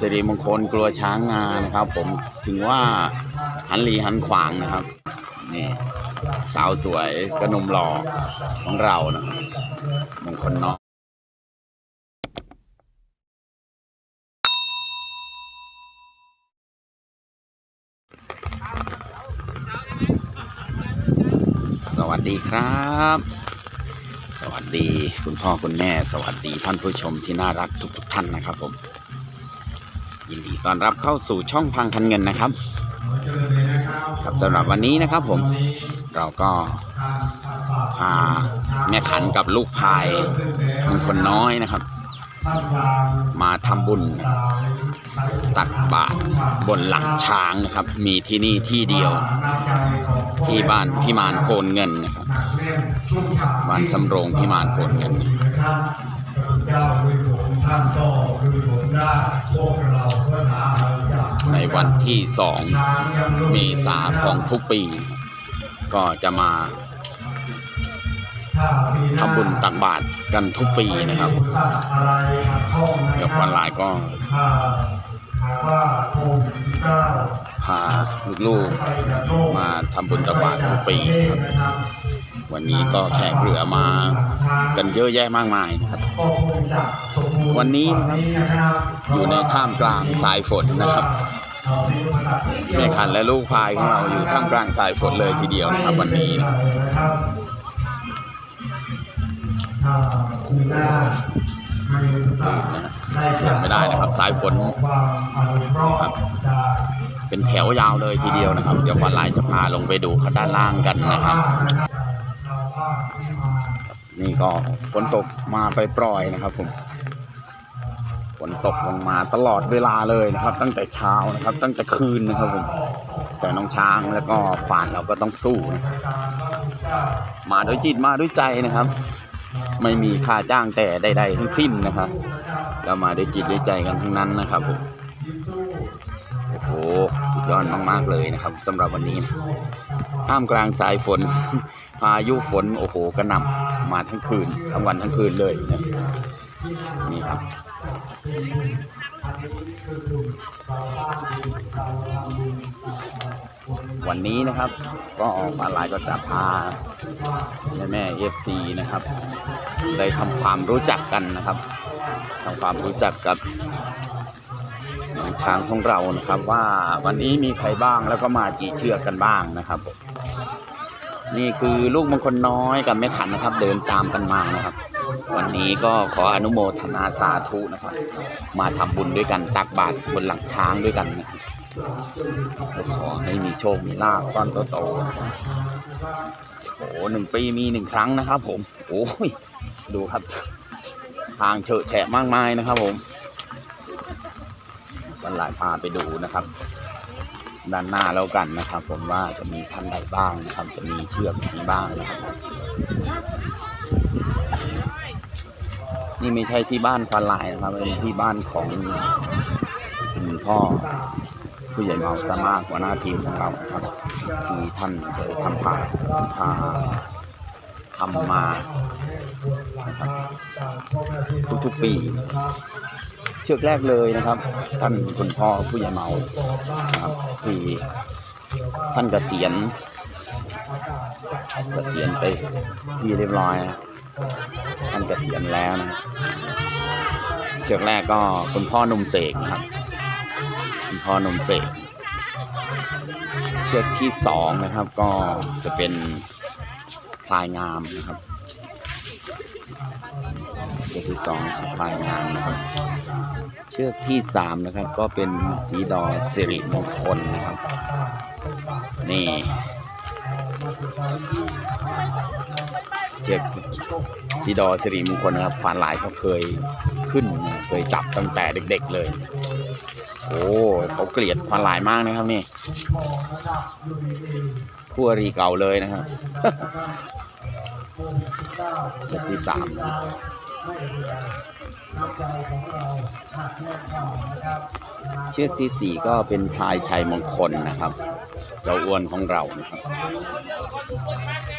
สิริมงคลกลัวช้างงานะครับ ผมถึงว่าหันหลีหันขวางนะครับนี่สาวสวยกระหนมหล่อของเรานะมงคลเนาะสวัสดีครับ สวัสดีคุณพ่อคุณแม่ สวัสดีท่านผู้ชมที่น่ารักทุกทท่านนะครับผม ยินดีต้อนรับเข้าสู่ช่องพังคันเงินนะครับ ครับสำหรับวันนี้นะครับผมเราก็พาแม่ขันกับลูกพายมงคลน้อยนะครับ มาทำบุญตักบาตรบนหลังช้างนะครับ มีที่นี่ที่เดียว ที่บ้านพิมานโพนเงินนะครับบ้านสำโรงพิมานโพนเงิน เจ้าคือผมท่านก็คือผมได้พวกเราก็หาเอาจากในวันที่สองทางยังรู้เมษาของทุกปี ก็จะมาถ้าปีหน้าทำบุญตักบาตรกันทุกปีนะครับไม่มีอุปสรรคอะไรขัดข้องนะเดี๋ยวควัรับนหลายก็ถ้าหากว่าโควิดสิบเก้าพาลูกไปกับโลกๆมาทำบุญตักบาตรทุกปีครับ วันนี้ก็แขกเรือมากันเยอะแยะมากมายนะครับ วันนี้อยู่ในท่ามกลางสายฝนนะครับแม่ขันและลูกพายของเราอยู่ท่ามกลางสายฝนเลยทีเดียวนะครับ วันนี้นะนะครับถ้าคุณหน้าไม่ได้ไม่ได้นะครับ สายฝนความอนุเคราะห์ครับเป็นแถวยาวเลยทีเดียวนะครับ เดี๋ยววันหลายจะพาลงไปดูข้างด้านล่างกันนะครับ นี่ก็ฝนตกมาไปปล่อยนะครับผมฝนตกลงมาตลอดเวลาเลยนะครับ ตั้งแต่เช้านะครับ ตั้งแต่คืนนะครับผมแต่น้องช้างแล้วก็ฝานเราก็ต้องสู้นะมาด้วยจิตมาด้วยใจนะครับ ไม่มีค่าจ้างแต่ใดๆทั้งสิ้นนะครับเรามาด้วยจิตด้วยใจกันทั้งนั้นนะครับผม โอ้โหสุดยอดมากๆเลยนะครับสำหรับวันนี้นะท่ามกลางสายฝน พายุฝนโอ้โหกระหน่ำมาทั้งคืนทั้งวันทั้งคืนเลยนะนี่ครับวันนี้นะครับ ก็ออกมาหลายก็จะพาแม่แม่เอฟซีนะครับ ได้ทำความรู้จักกันนะครับทำความรู้จักกับ ช้างของเรานะครับ ว่าวันนี้มีใครบ้างแล้วก็มากี่เชือกกันบ้างนะครับผมนี่คือลูกมงคลน้อยกับแม่ขันนะครับ เดินตามกันมานะครับ วันนี้ก็ขออนุโมทนาสาธุนะครับ มาทำบุญด้วยกันตักบาตรบนหลังช้างด้วยกันนะครับขอให้มีโชคมีลาภก้อนโตๆนะโอ้โหหนึ่งปีมีหนึ่งครั้งนะครับ ผม โอ้ยดูครับ ทางเฉอะแฉะมากมายนะครับผม วันหลายพาไปดูนะครับ ด้านหน้าแล้วกันนะครับ ผมว่าจะมีท่านใดบ้างนะครับ จะมีเชือกไหนบ้างนะครับ นี่ไม่ใช่ที่บ้านฟันลายนะครับเป็นที่บ้านของคุณพ่อผู้ใหญ่เมาสามารถหัวหน้าทีมของเราครับที่ท่านเคยทำผ่าพาทำมานะครับทุกๆปี เชือกแรกเลยนะครับ ท่านคุณพ่อผู้ใหญ่เมานะครับที่ท่านเกษียณเกษียณไปที่เรียบร้อยท่านเกษียณแล้วนะเชือกแรกก็คุณพ่อหนุ่มเสกนะครับ คุณพ่อหนุ่มเสกเชือกที่สองนะครับ ก็จะเป็นพลายงามนะครับเชือกที่สองพลายงามนะครับ เชือกที่สามนะครับ ก็เป็นสีดอสิริมงคลนะครับ นี่เชือกสีดอสิริมงคลนะครับฟานหลายเขาเคยขึ้นเคยจับตั้งแต่เด็ก ๆเลย โอ้เขาเกลียดฟานหลายมากนะครับนี่คู่อรีเก่าเลยนะครับเชือกที่สาม นะครับ เชือกที่สี่ก็เป็นพลายชัยมงคลนะครับ เจ้าอ้วนของเรานะครับ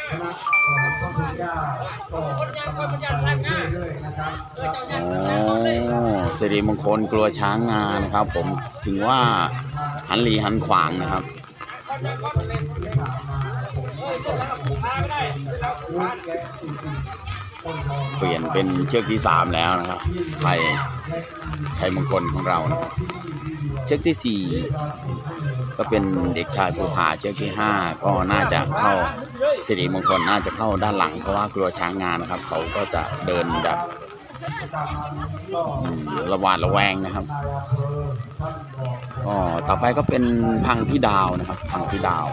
คณะของพระพุทธเจ้าก็กำลังไปเรื่อยๆนะครับอ๋อสิริมงคลกลัวช้างงานะครับ ผมถึงว่าหันหลีหันขวางนะครับ เปลี่ยนเป็นเชือกที่สามแล้วนะครับไทยชัยมงคลของเรานะครับเชือกที่สี่ก็เป็นเด็กชายภูผาเชือกที่ห้าก็น่าจะเข้าสิริมงคลน่าจะเข้าด้านหลังเพราะว่ากลัวช้างงานนะครับ เขาก็จะเดินแบบระหวาดระแวงนะครับก็ต่อไปก็เป็นพังพี่ดาวนะครับ พังพี่ดาว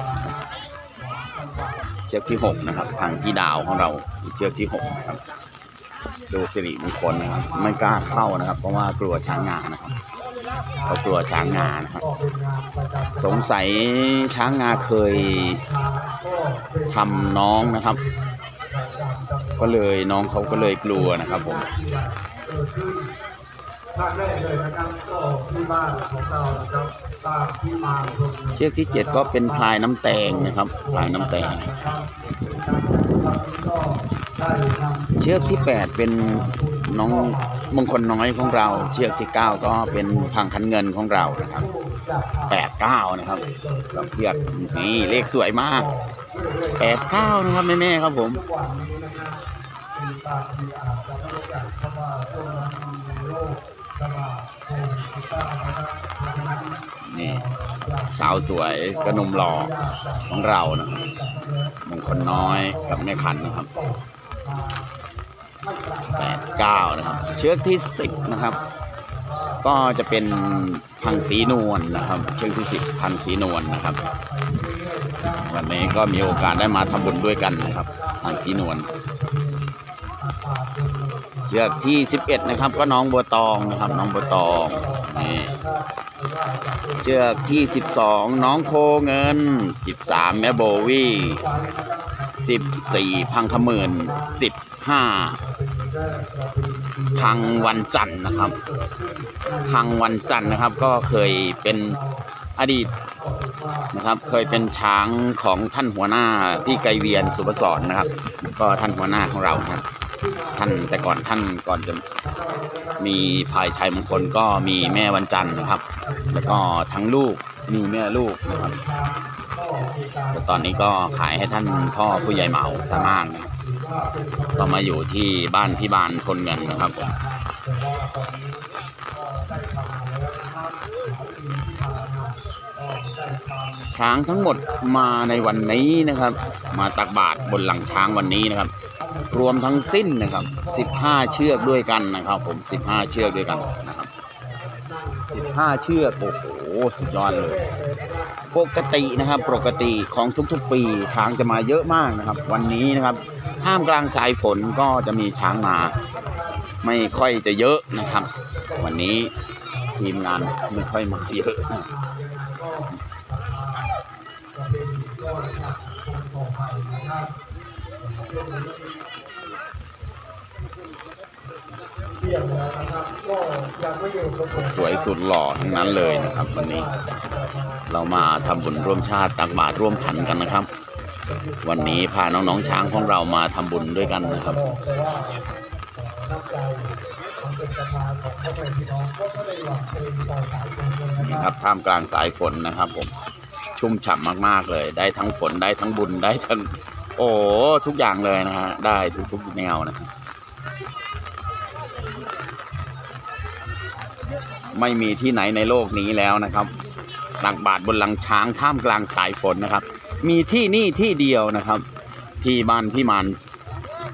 เชือกที่หกนะครับพังพี่ดาวของเราเชือกที่หกนะครับดูสิริมงคลนะครับ ไม่กล้าเข้านะครับ เพราะว่ากลัวช้างงานะครับเขากลัวช้างงานะครับสงสัยช้างงาเคยทำน้องนะครับ ก็เลยน้องเขาก็เลยกลัวนะครับผมภาคแรกเลยนะครับก็ที่บ้านของเรานะครับตามที่มาชม เชือกที่เจ็ดก็เป็นพลายน้ำแตงนะครับพลายน้ำแตง เชือกที่แปดเป็นน้องมงคลน้อยของเรา เชือกที่เก้าก็เป็นพังคันเงินของเรานะครับแปดเก้านะครับสองเชือกนี่เลขสวยมากแปดเก้านะครับแม่ๆครับผม สาวสวยกระหนุ่มหล่อของเรานะครับมงคลน้อยกับแม่ขันนะครับแปดเก้านะครับ เชือกที่สิบนะครับ ก็จะเป็นพังสีนวลนะครับ เชือกที่สิบพังสีนวลนะครับ วันนี้ก็มีโอกาสได้มาทำบุญด้วยกันนะครับ พังสีนวล เชือกที่สิบเอ็ดนะครับ ก็น้องบัวตองนะครับ น้องบัวตองนี่เชือกที่สิบสองน้องโคเงินสิบสามแม่โบวี่สิบสี่พังขมื่นสิบห้าพังวันจันทร์นะครับ พังวันจันทร์นะครับ ก็เคยเป็นอดีตนะครับเคยเป็นช้างของท่านหัวหน้าพี่ไกรเวียนสุปสรนะครับ ก็ท่านหัวหน้าของเรานะครับ ท่านแต่ก่อนท่านก่อนจะมีภายชัยมงคลก็มีแม่วันจันทร์นะครับ แล้วก็ทั้งลูกมีแม่ลูกนะครับแต่ตอนนี้ก็ขายให้ท่านพ่อผู้ใหญ่เหมาซะมากนะครับก็มาอยู่ที่บ้านพี่บานคนเงินนะครับผมช้างทั้งหมดมาในวันนี้นะครับ มาตักบาตรบนหลังช้างวันนี้นะครับ รวมทั้งสิ้นนะครับ 15 เชือกด้วยกันนะครับ ผม 15 เชือกด้วยกันนะครับ 15 เชือก โอ้โห สุดยอดเลย ปกตินะครับ ปกติของทุกๆ ปี ช้างจะมาเยอะมากนะครับ วันนี้นะครับท่ามกลางสายฝนก็จะมีช้างมา ไม่ค่อยจะเยอะนะครับ วันนี้ทีมงานไม่ค่อยมาเยอะเที่ยงแล้วนะครับ สวยสุดหล่อทั้งนั้นเลยนะครับ วันนี้ เรามาทำบุญร่วมชาติตักบาตรร่วมขันกันนะครับ วันนี้พาน้องๆช้างของเรามาทำบุญด้วยกันนะครับบอกเลยว่าน้ำใจมันเป็นประธานของพ่อแม่พี่น้องก็ไม่ได้หวังเป็นต่อสายคนเลยนะนี่คครัรับบท่ามกลางสายฝนนะครับผมชุ่มฉ่ำมากๆเลย ได้ทั้งฝนได้ทั้งบุญได้ทั้ง โอ้ทุกอย่างเลยนะฮะ ได้ทุกๆแนวนะครับไม่มีที่ไหนในโลกนี้แล้วนะครับตักบาทบนหลังช้างท่ามกลางสายฝนนะครับ มีที่นี่ที่เดียวนะครับ ที่บ้านพี่มาน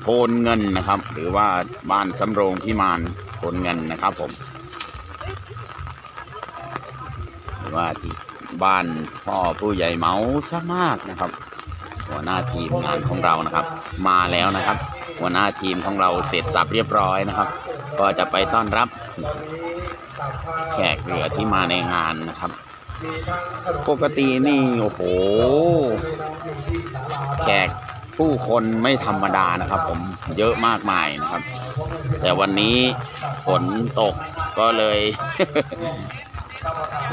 โพนเงินนะครับ หรือว่าบ้านสำโรงพี่มานโพนเงินนะครับผมหรือว่าที่บ้านพ่อผู้ใหญ่เมาซะมากนะครับ หัวหน้าทีมงานของเรานะครับ มาแล้วนะครับ หัวหน้าทีมของเราเสร็จสับเรียบร้อยนะครับ ก็จะไปต้อนรับแขกเหลือที่มาในงานนะครับ ปกตินี่โอ้โห แขกผู้คนไม่ธรรมดานะครับ ผมเยอะมากมายนะครับ แต่วันนี้ฝนตกก็เลย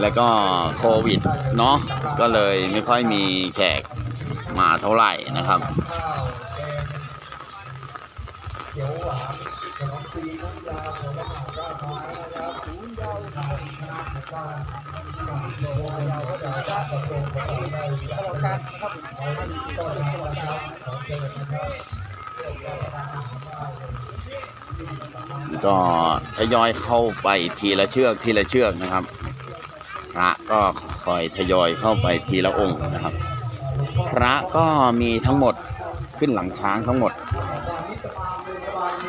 แล้วก็โควิดเนาะก็เลยไม่ค่อยมีแขก มาเท่าไหร่นะครับก็ทยอยเข้าไปทีละเชือกทีละเชือกนะครับพระก็คอยทยอยเข้าไปทีละองค์นะครับ พระก็มีทั้งหมดขึ้นหลังช้างทั้งหมด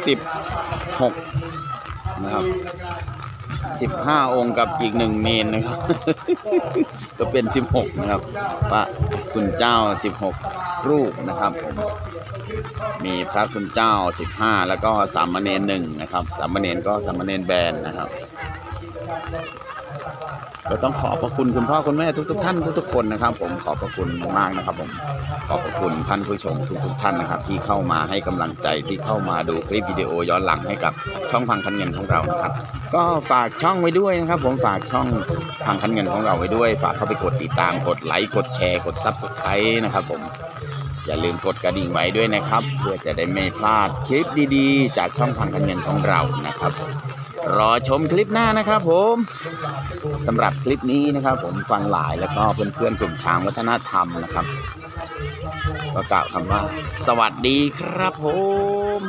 16 นะครับ 15 องค์กับอีกหนึ่งเนนนะครับ ก็เป็น 16 นะครับพระคุณเจ้า 16 รูปนะครับผมมีพระคุณเจ้า 15 แล้วก็สามเณรหนึ่งนะครับ สามเณรก็สามเณรแบนนะครับ ก็ต้องขอบพระคุณคุณพ่อคุณแม่ทุก ๆ ท่านทุกๆคนนะครับ ผมขอบพระคุณมากนะครับ ผมขอบพระคุณท่านผู้ชมทุกๆท่านนะครับ ที่เข้ามาให้กำลังใจที่เข้ามาดูคลิปวิดีโอย้อนหลังให้กับช่องพังคันเงินของเรานะครับ ก็ฝากช่องไว้ด้วยนะครับ ผมฝากช่องพังคันเงินของเราไว้ด้วย ฝากเข้าไปกดติดตามกดไลค์กดแชร์กดซับสไครต์นะครับ ผมอย่าลืมกดกระดิ่งไว้ด้วยนะครับ เพื่อจะได้ไม่พลาดคลิปดีๆ จากช่องทางการเงินของเรานะครับ รอชมคลิปหน้านะครับผมสำหรับคลิปนี้นะครับ ผมฟังหลายแล้วก็เพื่อนๆกลุ่มช้างวัฒนธรรมนะครับก็กล่าวคำว่า สวัสดีครับผม